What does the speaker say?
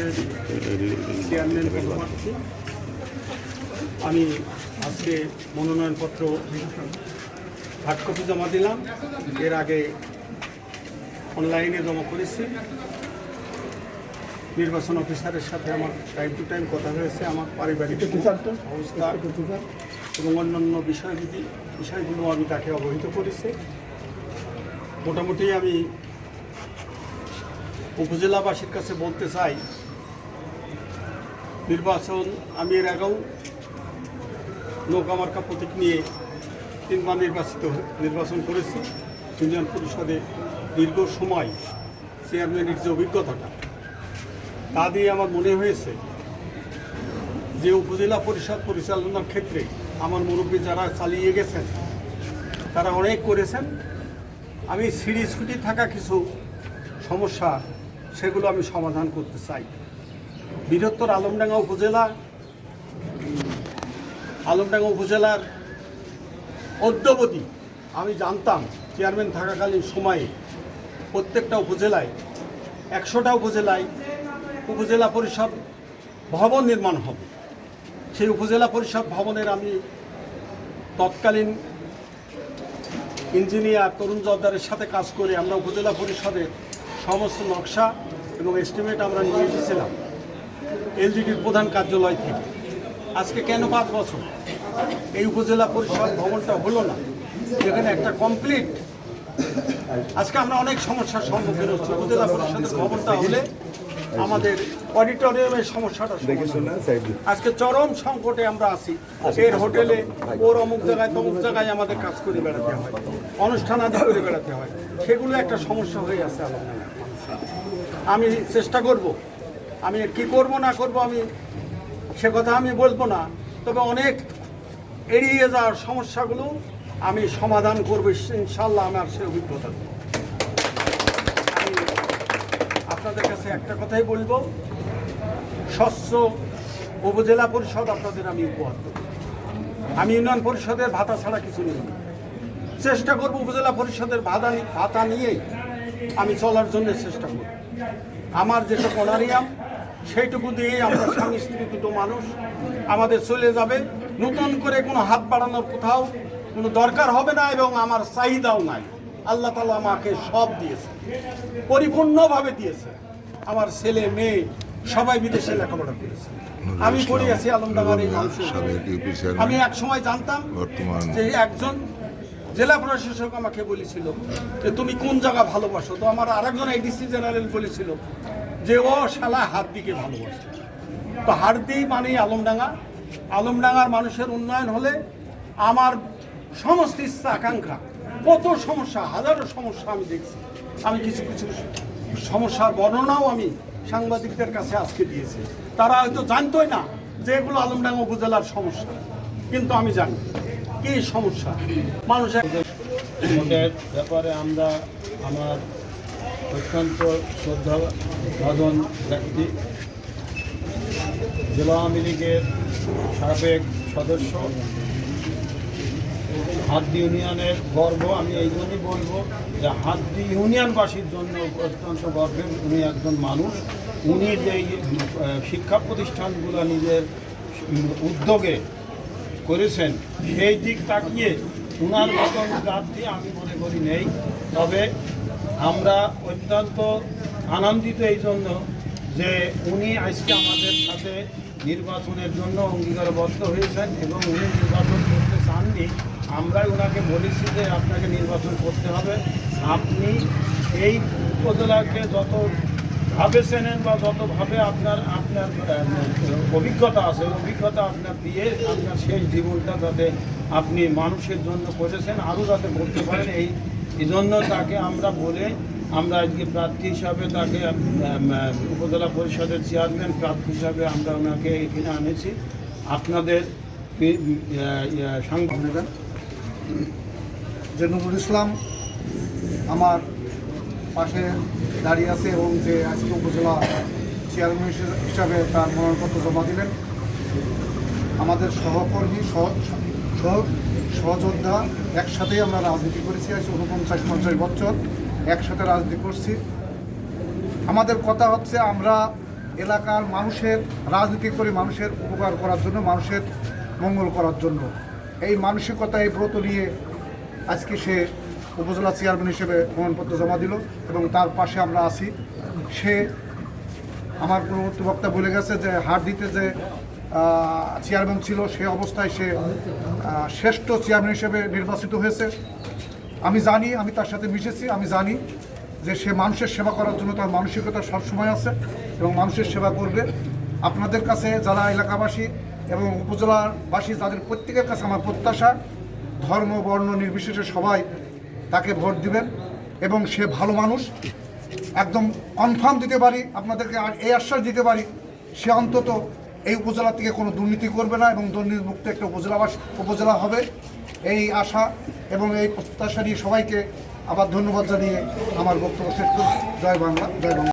পরিষদের চেয়ারম্যান পদপ্রার্থী। আমি আজকে মনোনয়নপত্র হার্ড কপি জমা দিলাম। এর আগে অনলাইনে জমা করেছি। নির্বাচন অফিসারের সাথে আমার টাইম টু টাইম কথা হয়েছে আমার পারিবারিক অবস্থা এবং অন্যান্য বিষয়বিধি বিষয়গুলো আমি তাকে অবহিত করেছি। মোটামুটি আমি উপজেলাবাসীর কাছে বলতে চাই নির্বাচন আমি এর আগেও নৌকামার্কা প্রতীক নিয়ে তিনবার নির্বাচিত নির্বাচন করেছি। ইউনিয়ন পরিষদে দীর্ঘ সময় চেয়ারম্যানের যে অভিজ্ঞতাটা, তা দিয়ে আমার মনে হয়েছে যে উপজেলা পরিষদ পরিচালনার ক্ষেত্রে আমার মুরব্বী যারা চালিয়ে গেছেন, তারা অনেক করেছেন। আমি সিঁড়ি ছুটি থাকা কিছু সমস্যা, সেগুলো আমি সমাধান করতে চাই। বৃহত্তর আলমডাঙ্গা উপজেলা, আলমডাঙ্গা উপজেলার অদ্যবধি আমি জানতাম চেয়ারম্যান থাকাকালীন সময়ে প্রত্যেকটা উপজেলায়, একশোটা উপজেলায় উপজেলা পরিষদ ভবন নির্মাণ হবে। সেই উপজেলা পরিষদ ভবনের আমি তৎকালীন ইঞ্জিনিয়ার তরুণ জর্দারের সাথে কাজ করে আমরা উপজেলা পরিষদের সমস্ত নকশা এবং এস্টিমেট আমরা নিয়ে এসেছিলাম। এলজিডির প্রধান কার্যালয় থেকে। আজকে কেন পাঁচ বছর? এই উপজেলা পরিষদ ভবনটা হলো না যেখানে একটা কমপ্লিট আজকে আমরা অনেক সমস্যার সম্মুখীন হচ্ছি। উপজেলা পরিষদের ভবনটা হলে আমাদের অডিটোরিয়ামের সমস্যাটা আজকে চরম সংকটে আমরা আছি। এর হোটেলে ওর অমুক জায়গায় তমুক জায়গায় আমাদের কাজ করে বেড়াতে হয় অনুষ্ঠান আদি করে বেড়াতে হয়। সেগুলো একটা সমস্যা হয়ে আছে আমি চেষ্টা করব আমি কি করব, না করব, আমি সে কথা আমি বলব না। তবে অনেক এড়িয়ে যাওয়ার সমস্যাগুলো আমি সমাধান করব ইনশাল্লাহ আমার সে অভিজ্ঞতা। আপনাদের কাছে একটা কথাই বলব, স্বচ্ছ উপজেলা পরিষদ আপনাদের আমি উপহার দেব। আমি ইউনিয়ন পরিষদের ভাতা ছাড়া কিছু নেই। চেষ্টা করব উপজেলা পরিষদের ভাতা ভাতা নিয়েই আমি চলার জন্য চেষ্টা করব। আমার যেটা অনারিয়াম সেইটুকু দিয়েই আমরা স্বামী স্ত্রী দুটো মানুষ আমাদের চলে যাবে। নতুন করে কোনো হাত বাড়ানোর কোথাও কোনো দরকার হবে না এবং আমার চাহিদাও নাই। আল্লাহ তালা আমাকে সব দিয়েছে পরিপূর্ণভাবে দিয়েছে। আমার ছেলে মেয়ে সবাই বিদেশে লেখাপড়া করেছে। আমি পড়ে আছি আলমডাঙ্গার এই আমি এক সময় জানতাম যে একজন জেলা প্রশাসক আমাকে বলেছিল যে তুমি কোন জায়গা ভালোবাসো? তো আমার আরেকজন এডিসি জেনারেল বলেছিল যে ও শালা হাতদিকে ভালোবাসে। তো হাড়দি মানেই আলমডাঙ্গা। আলমডাঙ্গার মানুষের উন্নয়ন হলে আমার সমস্ত ইচ্ছা, আকাঙ্ক্ষা, কত সমস্যা, হাজারো সমস্যা আমি দেখছি। আমি কিছু কিছু সমস্যার বর্ণনাও আমি সাংবাদিকদের কাছে আজকে দিয়েছি। তারা হয়তো জানতোই না যে এগুলো আলমডাঙ্গা উপজেলার সমস্যা। কিন্তু আমি জানি কি সমস্যা। মানুষের ব্যাপারে আমরা আমার অত্যন্ত শ্রদ্ধা ভাজন ব্যক্তি। জেলা আওয়ামী লীগের সাবেক সদস্য। হাদ্দি ইউনিয়নের গর্ব, আমি এই জন্যই বলব যে হাদ্দি ইউনিয়নবাসীর জন্য অত্যন্ত গর্বের উনি একজন মানুষ। উনি যে শিক্ষা প্রতিষ্ঠানগুলো নিজের উদ্যোগে করেছেন, সেই দিক তাকিয়ে উনার মতন প্রার্থী আমি মনে করি নেই। তবে আমরা অত্যন্ত আনন্দিত এই জন্য যে উনি আজকে আমাদের সাথে নির্বাচনের জন্য অঙ্গীকারবদ্ধ হয়েছেন এবং উনি নির্বাচন করতে চাননি। আমরাই ওনাকে বলেছি যে আপনাকে নির্বাচন করতে হবে। আপনি এই উপজেলাকে যত ভাবে চেনেন বা যতভাবে আপনার আপনার অভিজ্ঞতা আছে, অভিজ্ঞতা আপনার দিয়ে আপনার শেষ জীবনটা যাতে আপনি মানুষের জন্য করেছেন, আরও যাতে করতে পারেন, এই এই জন্য তাকে আমরা বলে আমরা আজকে প্রার্থী হিসাবে তাকে উপজেলা পরিষদের চেয়ারম্যান প্রার্থী হিসাবে আমরা ওনাকে এখানে আনেছি। আপনাদের সাংবাদিক যে নুরুল ইসলাম আমার পাশে দাঁড়িয়ে আছে এবং যে আজকে উপজেলা চেয়ারম্যান হিসাবে তার মনোনয়নপত্র জমা দিলেন। আমাদের সহকর্মী, সহ- সহ- সহযোদ্ধা, একসাথেই আমরা রাজনীতি করেছি আজ উনপঞ্চাশ পঞ্চাশ বছর, একসাথে রাজনীতি করছি। আমাদের কথা হচ্ছে আমরা এলাকার মানুষের, রাজনীতি করে মানুষের উপকার করার জন্য, মানুষের মঙ্গল করার জন্য। এই মানসিকতা এই ব্রত নিয়ে আজকে সে উপজেলা চেয়ারম্যান হিসেবে প্রমাণপত্র জমা দিল এবং তার পাশে আমরা আছি। সে আমার কোনো বক্তা বলে গেছে যে, হার দিতে যে চেয়ারম্যান ছিল, সে অবস্থায় সে শ্রেষ্ঠ চেয়ারম্যান হিসেবে নির্বাচিত হয়েছে। আমি জানি, আমি তার সাথে মিশেছি, আমি জানি যে সে মানুষের সেবা করার জন্য তার মানসিকতা সবসময় আছে এবং মানুষের সেবা করবে। আপনাদের কাছে, যারা এলাকাবাসী এবং উপজেলাবাসী তাদের প্রত্যেকের কাছে আমার প্রত্যাশা, ধর্ম, বর্ণ নির্বিশেষে সবাই তাকে ভোট দিবেন এবং সে ভালো মানুষ। একদম কনফার্ম দিতে পারি, আপনাদেরকে আর এই আশ্বাস দিতে পারি, সে অন্তত এই উপজেলা থেকে কোনো দুর্নীতি করবে না এবং দুর্নীতিমুক্ত একটা উপজেলাবাস উপজেলা হবে। এই আশা এবং এই প্রত্যাশা নিয়ে সবাইকে আবার ধন্যবাদ জানিয়ে আমার বক্তব্য শেষ করছি। জয় বাংলা জয় বাংলা।